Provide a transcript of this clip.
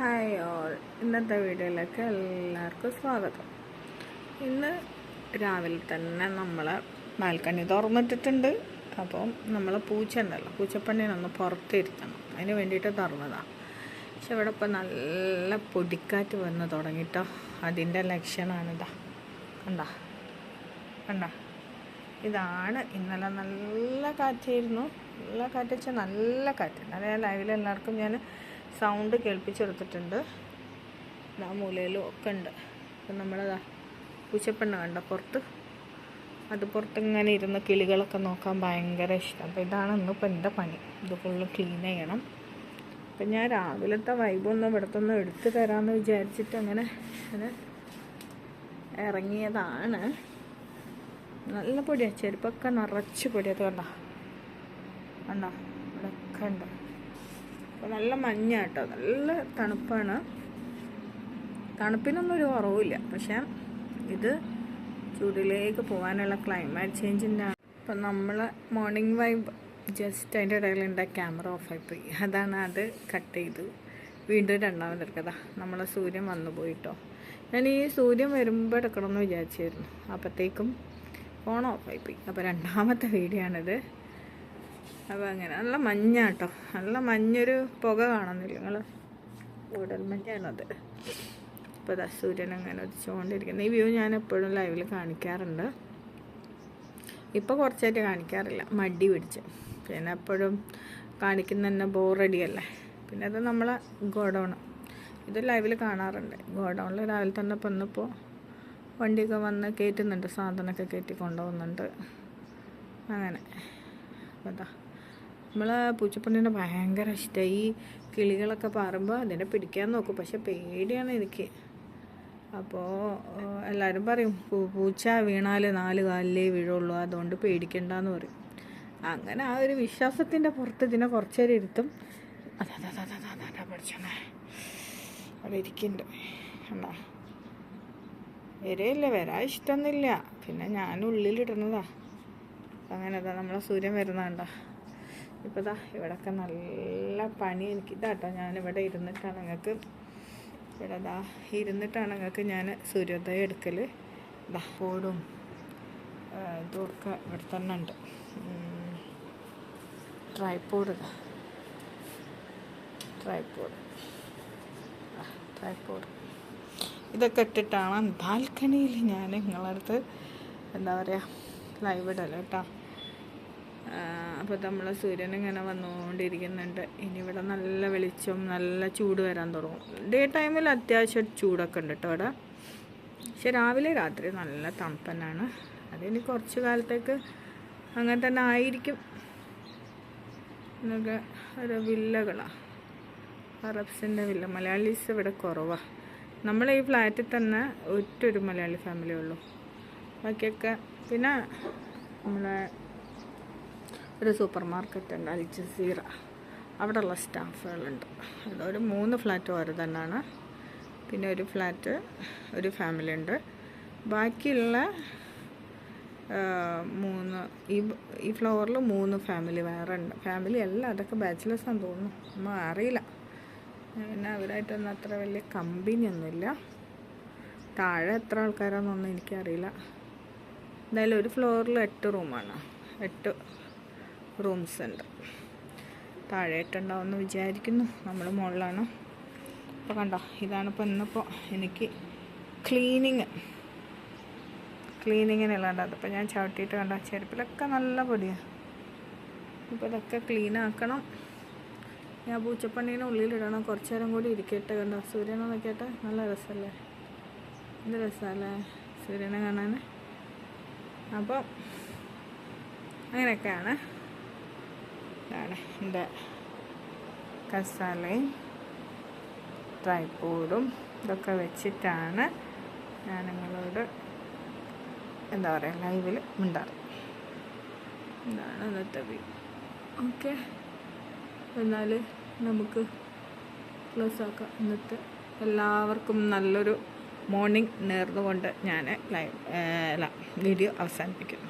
Hi all. ഇന്നത്തെ വീഡിയോയിലേക്ക് എല്ലാവർക്കും സ്വാഗതം. ഇന്ന് രാവിലെ തന്നെ നമ്മൾ ബാൽക്കണി തുറന്നിട്ടിട്ടുണ്ട്. അപ്പം നമ്മൾ പൂച്ച ഉണ്ടല്ലോ പൂച്ചപ്പണ്ണിനൊന്ന് പുറത്തിരുത്തണം. അതിന് വേണ്ടിയിട്ട് തുറന്നതാണ് പക്ഷെ ഇവിടെ ഇപ്പം നല്ല പൊടിക്കാറ്റ് വന്ന് തുടങ്ങിട്ടോ. അതിന്റെ ലക്ഷണമാണിതാ കണ്ടാ? കണ്ട? ഇതാണ് ഇന്നലെ നല്ല കാറ്റായിരുന്നു. നല്ല കാറ്റ് വെച്ചാൽ നല്ല കാറ്റ്. അതായത് ലൈവിൽ എല്ലാവർക്കും ഞാൻ സൗണ്ട് കേൾപ്പിച്ചെടുത്തിട്ടുണ്ട്. ആ മൂലയിലും ഒക്കെ ഉണ്ട്. അപ്പം നമ്മളതാ പൂച്ചപ്പെണ്ണ കണ്ട പുറത്ത്? അത് പുറത്ത് ഇങ്ങനെ ഇരുന്ന് കിളികളൊക്കെ നോക്കാൻ ഭയങ്കര ഇഷ്ടം. അപ്പോൾ ഇതാണ് ഇന്നിപ്പോൾ എന്റെ പണി. ഇത് ഫുള്ള് ക്ലീൻ ചെയ്യണം. അപ്പം ഞാൻ രാവിലത്തെ വൈബൊന്നും ഇവിടുത്തെ ഒന്ന് എടുത്തു തരാമെന്ന് വിചാരിച്ചിട്ട് അങ്ങനെ അങ്ങനെ ഇറങ്ങിയതാണ്. നല്ല പൊടിയാണ് ചെരുപ്പൊക്കെ നിറച്ച് പൊടിയത് കണ്ട? കണ്ട? ഇവിടെ ഉണ്ട്. അപ്പോൾ നല്ല മഞ്ഞ കേട്ടോ നല്ല തണുപ്പാണ്. തണുപ്പിനൊന്നും ഒരു കുറവില്ല പക്ഷേ ഇത് ചൂടിലേക്ക് പോകാനുള്ള ക്ലൈമറ്റ് ചേഞ്ചിന്റെ അപ്പം നമ്മൾ മോർണിംഗ് വൈബ് ജസ്റ്റ് അതിന്റെ ഇടയിലുണ്ട് ക്യാമറ ഓഫായി പോയി. അതാണ് അത് കട്ട് ചെയ്തു വീണ്ടും രണ്ടാമത് എടുക്കതാ നമ്മളെ സൂര്യൻ വന്നു പോയിട്ടോ. ഞാൻ ഈ സൂര്യൻ വരുമ്പോൾ എടുക്കണമെന്ന് വിചാരിച്ചായിരുന്നു അപ്പോഴത്തേക്കും ഫോൺ ഓഫായി പോയി. അപ്പോൾ രണ്ടാമത്തെ വീഡിയോ ആണിത്. അപ്പോൾ അങ്ങനെ. നല്ല മഞ്ഞാട്ടോ. നല്ല മഞ്ഞൊരു പുക കാണുന്നില്ല. നിങ്ങൾ ഉടൽ മഞ്ഞാണത്. ഇപ്പോൾ ദാ സൂര്യൻ അങ്ങനെ ഉദിച്ചുകൊണ്ടിരിക്കുന്നത് ഈ വ്യൂ ഞാൻ എപ്പോഴും ലൈവിൽ കാണിക്കാറുണ്ട്. ഇപ്പോൾ കുറച്ചായിട്ട് കാണിക്കാറില്ല. മടി പിടിച്ച്. പിന്നെ എപ്പോഴും കാണിക്കുന്ന തന്നെ ബോറടിയല്ലേ പിന്നെ അത് നമ്മളെ ഗോഡൗൺ ഇത് ലൈവിൽ കാണാറുണ്ട്. ഗോഡൗണിൽ രാവിലെ തന്നെ വന്നപ്പോൾ വണ്ടിയൊക്കെ വന്ന് കയറ്റുന്നുണ്ട് സാധനമൊക്കെ കയറ്റി കൊണ്ടുപോകുന്നുണ്ട്. അങ്ങനെ. അപ്പോൾ നമ്മൾ പൂച്ചപ്പണ്ണിനെ ഭയങ്കര ഇഷ്ടമായി ഈ കിളികളൊക്കെ പാറുമ്പോൾ അതിനെ പിടിക്കാൻ നോക്കും. പക്ഷെ പേടിയാണ് എനിക്ക്. അപ്പോൾ എല്ലാവരും പറയും പൂച്ച വീണാൽ നാല് കാലിലേ വീഴുള്ളൂ. അതുകൊണ്ട് പേടിക്കണ്ടെന്ന് പറയും. അങ്ങനെ ആ ഒരു വിശ്വാസത്തിന്റെ പുറത്ത് ഇതിനെ കുറച്ച് നേരം ഇരുത്തും. അതാ അതാ അവിടെ ഇരിക്കുന്നുണ്ട് കണ്ടോ? വരെയില്ല വരാൻ ഇഷ്ടമൊന്നുമില്ല പിന്നെ ഞാൻ ഉള്ളിലിടുന്നതാ. അങ്ങനെ അതാ നമ്മളെ സൂര്യൻ വരുന്നതാണ്ട ഇപ്പോൾ ഇതാ ഇവിടെയൊക്കെ നല്ല പണി എനിക്ക് ഇതാട്ടോ. ഞാനിവിടെ ഇരുന്നിട്ടാണ് നിങ്ങൾക്ക് ഇവിടെ ഇതാ ഇരുന്നിട്ടാണ് നിങ്ങൾക്ക് ഞാൻ സൂര്യോദയം എടുക്കൽ ഇതാ ഓടും ഇതൊക്കെ ഇവിടെ തന്നെ ഉണ്ട് ട്രൈപ്പോഡ് ട്രൈപ്പോഡ് ട്രൈപ്പോഡ് ഇതൊക്കെ ഇട്ടിട്ടാണ് ബാൽക്കണിയിൽ ഞാൻ നിങ്ങളടുത്ത് എന്താ പറയുക ലൈവ് ഇടലോ കേട്ടോ. അപ്പോൾ നമ്മൾ സൂര്യൻ ഇങ്ങനെ വന്നുകൊണ്ടിരിക്കുന്നുണ്ട്. ഇനി ഇവിടെ നല്ല വെളിച്ചം നല്ല ചൂട് വരാൻ തുടങ്ങും. ഡേ ടൈമിൽ അത്യാവശ്യം ചൂടൊക്കെ ഉണ്ട് കേട്ടോ ഇവിടെ പക്ഷെ രാവിലെ രാത്രി നല്ല തണുപ്പനാണ് അതിനി കുറച്ച് കാലത്തേക്ക് അങ്ങനെ തന്നെ ആയിരിക്കും. എന്നൊക്കെ ഒരു വില്ലകളാണ് അറബ്സിന്റെ വില്ല. മലയാളീസ് ഇവിടെ കുറവാണ് നമ്മളെ ഈ ഫ്ലാറ്റിൽ തന്നെ ഒറ്റൊരു മലയാളി ഫാമിലി ഉള്ളൂ. ബാക്കിയൊക്കെ പിന്നെ നമ്മളെ ഒരു സൂപ്പർ മാർക്കറ്റ് ഉണ്ട് അൽ ജസീറ. അവിടെയുള്ള സ്റ്റാഫുകളുണ്ട്. അതൊരു മൂന്ന് ഫ്ലാറ്റ് ഓരോ തന്നെയാണ്. പിന്നെ ഒരു ഫ്ലാറ്റ് ഒരു ഫാമിലി ഉണ്ട്. ബാക്കിയുള്ള മൂന്ന് ഈ ഈ ഫ്ലോറിൽ മൂന്ന് ഫാമിലി വേറെ ഉണ്ട്. ഫാമിലി അല്ല അതൊക്കെ ബാച്ചിലേഴ്സ് ആണെന്ന് തോന്നുന്നു. നമ്മൾ അറിയില്ല. പിന്നെ അവരായിട്ടൊന്നും അത്ര വലിയ കമ്പനി ഒന്നുമില്ല താഴെ എത്ര ആൾക്കാരാണെന്നൊന്നും എനിക്കറിയില്ല. എന്തായാലും ഒരു ഫ്ലോറിൽ എട്ട് റൂമാണ്. എട്ട് റൂംസ് ഉണ്ട്. താഴെയിട്ടുണ്ടാവുമെന്ന് വിചാരിക്കുന്നു. നമ്മൾ മുകളിലാണ് അപ്പോൾ കണ്ടോ ഇതാണ് ഇപ്പോൾ ഇന്നിപ്പോൾ എനിക്ക് ക്ലീനിങ് ക്ലീനിങ്ങിനുള്ളത് അതിപ്പോൾ ഞാൻ ചവിട്ടിയിട്ട് കണ്ട ചെരുപ്പിലൊക്കെ നല്ല പൊടിയാണ് ഇപ്പോൾ ഇതൊക്കെ ക്ലീൻ ആക്കണം. ഞാൻ പൂച്ചപ്പണ്ണീനെ ഉള്ളിലിടണം. കുറച്ച് നേരം കൂടി ഇരിക്കട്ടെ കണ്ടോ. സൂര്യനെ നോക്കിയിട്ട് നല്ല രസമല്ലേ എന്ത് രസമല്ലേ സൂര്യനെ കാണാൻ അപ്പോൾ അങ്ങനെയൊക്കെയാണ്. ഇതാണ് എന്റെ കസാലയും ട്രൈപ്പോഡും ഇതൊക്കെ വെച്ചിട്ടാണ് ഞാൻ നിങ്ങളോട് എന്താ പറയുക ലൈവിൽ മിണ്ടാറ്. ഇതാണ് ഇന്നത്തെ വ്യൂ ഓക്കെ. എന്നാൽ നമുക്ക് ക്ലോസ് ആക്കാം. ഇന്നത്തെ എല്ലാവർക്കും നല്ലൊരു മോർണിംഗ് നേർന്നുകൊണ്ട് ഞാൻ ലൈവ് വീഡിയോ അവസാനിപ്പിക്കുന്നു.